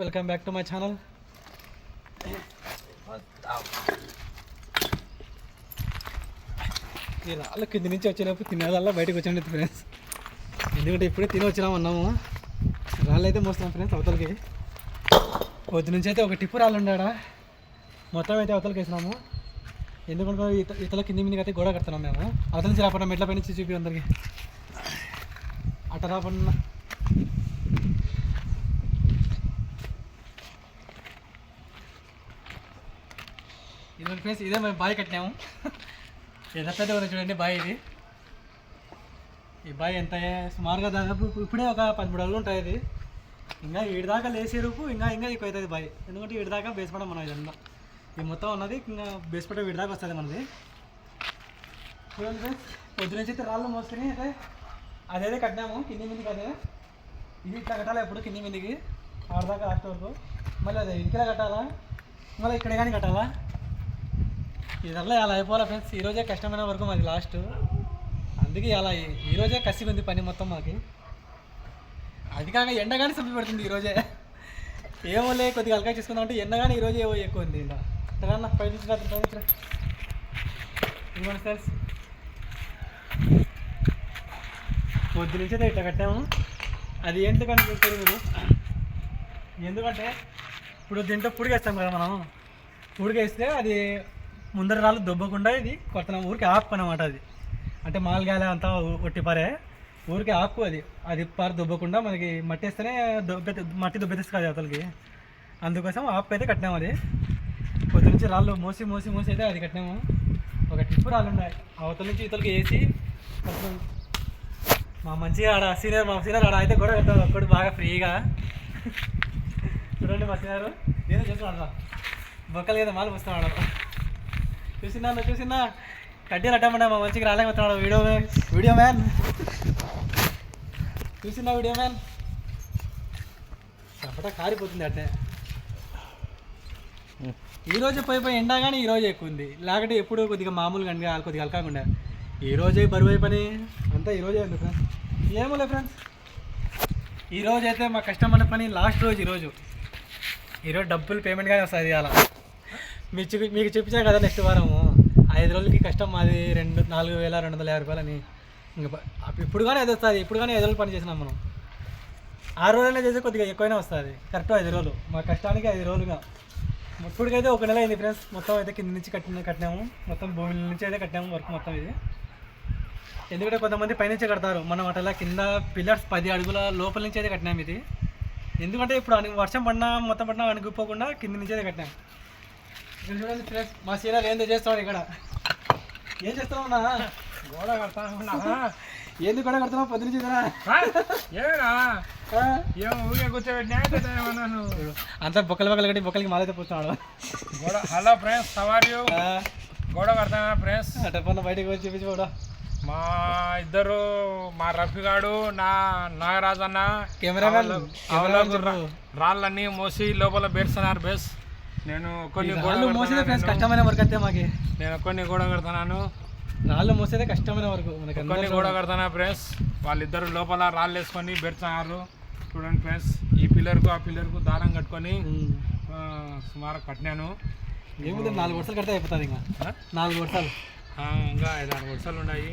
Welcome back to my channel ఈ రాళ్ళు కింది నుంచి వచ్చినప్పుడు తినేదల్లా బయటకు వచ్చండి ఫ్రెండ్స్ ఎందుకంటే ఇప్పుడే తిని వచ్చినాం అన్నాము. రాళ్ళు అయితే మోస్తున్నాం ఫ్రెండ్స్ అవతలకి. పొద్దు నుంచి అయితే ఒక టిప్పు రాళ్ళు ఉండాడా? మొత్తం అయితే అవతలకి వేసినాము. ఎందుకంటే ఇత ఇతల కింది మీదకి అయితే గోడ కడుతున్నాం మేము. అవతల నుంచి రాకుండా మెట్ల పై నుంచి చూపి అందరికి. అట్ట రాకుండా ఇది ఫ్రెండ్స్ ఇదే మేము బాయ్ కట్టినాము ఎంత పెద్ద ఉంది చూడండి బాయ్ ఇది. ఈ బాయ్ ఎంత సుమారుగా దాదాపు ఇప్పుడే ఒక పదమూడు అడుగులు ఉంటాయి ఇది. ఇంకా ఈడి దాకా లేసే రూపు ఇంకా ఇంకా ఎక్కువ అవుతుంది బాయ్. ఎందుకంటే ఈడదాకా బేస్పడం మనం ఇదంతా. ఇది మొత్తం ఉన్నది ఇంకా బేస్పడం వీడి దాకా వస్తుంది మనది. చూడండి ఫ్రెండ్స్ నుంచి అయితే రాళ్ళు మోసుకుని అయితే. అదేదే కట్టినాము కింది మీదకి అదే. ఇది ఇట్లా కట్టాలి ఎప్పుడు? కింది మీదకి. ఆడదాకా లాస్ట్ వరకు. మళ్ళీ అదే ఇంటికి కట్టాలా? మళ్ళీ ఇక్కడ కానీ కట్టాలా? ఇదల్లా అలా అయిపోవాలి ఫ్రెండ్స్ ఈరోజే కష్టమైన వరకు మాది లాస్ట్ అందుకే అలా ఈ- ఈరోజే కసిగా ఉంది పని మొత్తం మాకు. అది కాక ఎండ కానీ సంపి పెడుతుంది ఈరోజే ఏమో లే కొద్దిగా అలకాయ చేసుకుందాం అంటే ఎండ కానీ ఈరోజే ఏవో ఎక్కువ ఉంది. ఇలా. తెలంగాణ పై నుంచి రాత్రి ఫ్రెండ్స్ పొద్దు నుంచి అయితే ఇట్లా కట్టాము. అది ఎందుకంటే మీకు తెలియదు ఎందుకంటే ఇప్పుడు దీంట్లో పుడిగేస్తాం కదా మనం పుడిగేస్తే అది ముందర రాళ్ళు దొబ్బకుండా ఇది కొడుతున్నాం ఊరికి ఆకు అనమాట అది. అంటే మాల్గాల అంతా ఒట్టి పారే. ఊరికి ఆకు అది. అది పారు దొబ్బకుండా మనకి మట్టి వేస్తేనే దొబ్బె మట్టి దొబ్బెత్తేస్తుంది కాదు అవతలకి. అందుకోసం ఆకు అయితే కట్టినాము అది. పొద్దు నుంచి రాళ్ళు మోసి మోసి మోసి అయితే అది కట్టినాము. ఒక టిప్పు రాళ్ళు ఉన్నాయి అవతల నుంచి ఇతలకి వేసి మా మంచిగా ఆడ సీనియర్ మా సీనియర్ ఆడ అయితే కూడా కట్టాడు ఒక్కడు బాగా ఫ్రీగా. చూడండి మా సీనియర్. నేను చూస్తున్నాడు బొక్కలు కదా మాలు వస్తున్నాడు చూసినా చూసినా? కడ్డీలు అడ్డమన్నా మా మంచిగా రాలేకపోతున్నాడు వీడియో మ్యాన్ వీడియో మ్యాన్? చూసినా వీడియో మ్యాన్? చప్పట కారిపోతుంది అట్టే. ఈరోజు పోయి పోయి ఎండా కానీ ఈరోజు ఎక్కువ ఉంది. లేకపోతే ఎప్పుడు కొద్దిగా మామూలుగా అండి కొద్దిగా అలకాకుండా. ఈరోజే బరువు అయిపోయి పని అంతా ఈరోజే రోజే ఉంది ఫ్రెండ్స్? ఏమో లే ఫ్రెండ్స్ ఈరోజు అయితే మా కష్టమైన పని లాస్ట్ రోజు ఈరోజు ఈరోజు డబ్బులు పేమెంట్ కానీ వస్తుంది అలా మీకు మీకు చూపించాను కదా నెక్స్ట్ వారము. ఐదు రోజులకి కష్టం మాది రెండు నాలుగు వేల రెండు వందల యాభై రూపాయలని. ఇంకా ఇప్పుడు కానీ అది వస్తుంది ఇప్పుడు కానీ ఐదు రోజులు పని చేసినాం మనం. ఆరు రోజులైనా చేస్తే కొద్దిగా ఎక్కువైనా వస్తుంది కరెక్ట్ ఐదు రోజులు. మా కష్టానికి ఐదు రోజులుగా. ఇప్పటికైతే ఒక నెల అయింది ఫ్రెండ్స్ మొత్తం అయితే కింద నుంచి కట్టిన కట్టినాము. మొత్తం భూమి నుంచి అయితే కట్టాము వర్క్ మొత్తం ఇది. ఎందుకంటే కొంతమంది పైనుంచే కడతారు మనం అట్లా కింద పిల్లర్స్ పది అడుగుల లోపల నుంచి అయితే కట్టినాం ఇది. ఎందుకంటే ఇప్పుడు వర్షం పడినా మొత్తం పడినా అణిగిపోకుండా కింద నుంచి అయితే కట్టినాం ఇక్కడ చూడండి ఫ్రెండ్స్ మా సీనియర్ ఏందో చేస్తాడు ఇక్కడ. ఏం చేస్తున్నావు అన్నా? గోడ కడతా ఉన్నా. ఏంది కూడా కడుతున్నావు? పొద్దు నుంచి ఇదేనా? ఏనా ఆ? ఏం ఊరికే కూర్చోబెట్టినా? ఏమన్నాను అంతా బొక్కలు బొక్కలు కట్టి బొక్కలకి మాలైతే పోతున్నాడు. గోడ హలో ఫ్రెండ్స్ సవారియు ఆ, గోడ కడతా ఫ్రెండ్స్? అట్ట పన్న బయటకు వచ్చి చూపించుకోవడం మా ఇద్దరు మా రఫీగాడు నా నాగరాజ్ అన్న కెమెరామెన్. రాళ్ళన్నీ మోసి లోపల బేరుస్తున్నారు బేస్. నేను కొన్ని గోడ రాళ్ళు మోసేదే ఫ్రెండ్స్. కష్టమైన వర్క్ అయితే మాకి. నేను కొన్ని గోడ కడతాను రాళ్ళు మోసేదే కష్టమైన వర్క్. మనకి కొన్ని గోడ కడతానా ఫ్రెండ్స్. వాళ్ళిద్దరు లోపల రాళ్ళు వేసుకొని బెడుతున్నారు చూడండి ఫ్రెండ్స్ ఈ పిల్లర్కు ఆ పిల్లర్కు దారం కట్టుకొని సుమారు కట్టినాను. ఏముంది నాలుగు వర్షాలు కడితే అయిపోతుంది ఇంకా? నాలుగు వర్షాలు ఇంకా ఐదు ఆరు వర్షాలు ఉన్నాయి.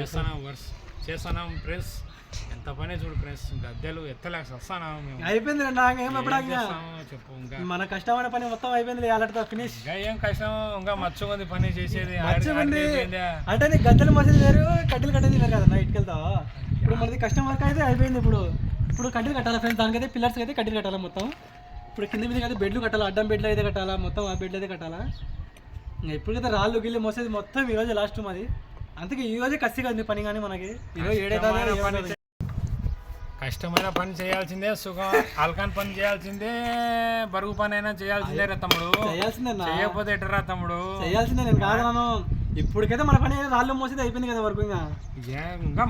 చేస్తాను వర్ష చేస్తున్నాం ఫ్రెండ్స్. ఎంత పని చూడు ఫ్రెండ్స్ గద్దెలు ఎత్తలేక వస్తాను మేము. అయిపోయింది చెప్పు ఇంకా. మన కష్టమైన పని మొత్తం అయిపోయింది అలర్ట్తో ఫినిష్ ఇంకా ఏం కష్టం ఇంకా మచ్చుకుంది పని చేసేది? అంటే నీకు గద్దెలు మోసేది వేరు కట్టెలు కట్టేది వేరు కదా ఇటుకెళ్తా ఇప్పుడు మనది కష్టం వర్క్ అయితే అయిపోయింది ఇప్పుడు. ఇప్పుడు కట్టెలు కట్టాలి ఫ్రెండ్స్ దానికైతే పిల్లర్స్ అయితే కట్టెలు కట్టాలి మొత్తం? ఇప్పుడు కింద మీద అయితే బెడ్లు కట్టాలి అడ్డం బెడ్లు అయితే కట్టాలా మొత్తం ఆ బెడ్లు అయితే కట్టాలా? ఇప్పుడైతే రాళ్ళు గిల్లు మోసేది మొత్తం ఈ రోజు లాస్ట్ మాది. అందుకే ఈ రోజే కసిగా ఉంది పని కానీ మనకి. ఈరోజు చే- కష్టమైన పని చేయాల్సిందే సుఖం అల్కాన్ పని చేయాల్సిందే బరువు పని అయినా చేయాల్సిందే రా తమ్ముడు. చేయకపోతే ఎటరా తమ్ముడు? చేయాల్సిందే నేను ఇప్పటికైతే మన పని రాళ్ళు మోసేది అయిపోయింది కదా వరకు ఇంకా. ఇంకా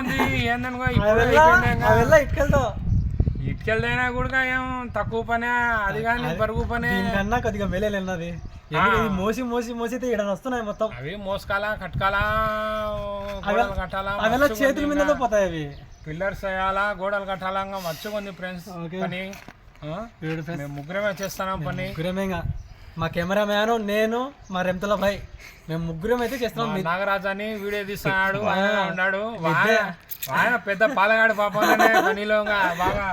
ఉంది ఏందనుకో ఇటుకెళ్ళైనా కూడా ఏం తక్కువ పనే అది కానీ బరువు పనే. కన్నా కొద్దిగా వెళ్ళలేనది మోసి మోసి మోసి అయితే ఇక్కడ వస్తున్నాయి మొత్తం. అవి మోసకాలా కట్కాలా కట్టాలా అవి చేతుల మీద పోతాయి అవి. పిల్లర్స్ వేయాలా గోడలు కట్టాలా ఇంకా మచ్చుకుంది ఫ్రెండ్స్ ఫ్రెండ్స్ మేము ముగ్గురమే చేస్తున్నాం పని. ముగ్గురమే ఇంకా. మా కెమెరామ్యాన్ నేను మా రెమ్తల భాయ్. మేము ముగ్గురం అయితే చేస్తున్నాం. నాగరాజు అని వీడియో తీస్తున్నాడు ఆయన ఉన్నాడు. ఆయన పెద్ద పాలగాడు పాపం పనిలో బాగా.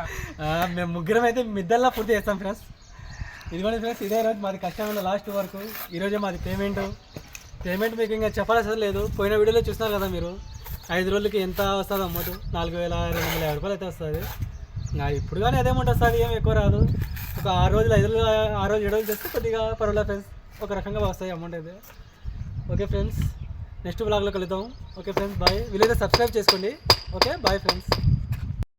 మేము ముగ్గురం అయితే మిద్దల్లా పూర్తి చేస్తాం ఫ్రెండ్స్ ఇదిగోండి ఫ్రెండ్స్ ఇదే రోజు మాది కష్టమైన లాస్ట్ వరకు ఈరోజే మాది పేమెంట్ పేమెంట్ మీకు ఇంకా చెప్పాల్సిన లేదు. పోయిన వీడియోలో చూస్తున్నారు కదా మీరు. ఐదు రోజులకి ఎంత వస్తుంది అమౌంట్ నాలుగు వేల రెండు వందల యాభై రూపాయలు అయితే వస్తుంది. ఇంకా ఇప్పుడు కానీ అదే అమౌంట్ వస్తుంది ఏం ఎక్కువ రాదు. ఒక ఆరు రోజులు ఐదు రోజులు ఆరు రోజులు ఏడు రోజులు చేస్తే కొద్దిగా పర్వాలేదు ఫ్రెండ్స్ ఒక రకంగా వస్తాయి అమౌంట్ అయితే. ఓకే ఫ్రెండ్స్ నెక్స్ట్ బ్లాగ్లో కలుద్దాం. ఓకే ఫ్రెండ్స్ బాయ్ వీలైతే సబ్స్క్రైబ్ చేసుకోండి. Okay bye friends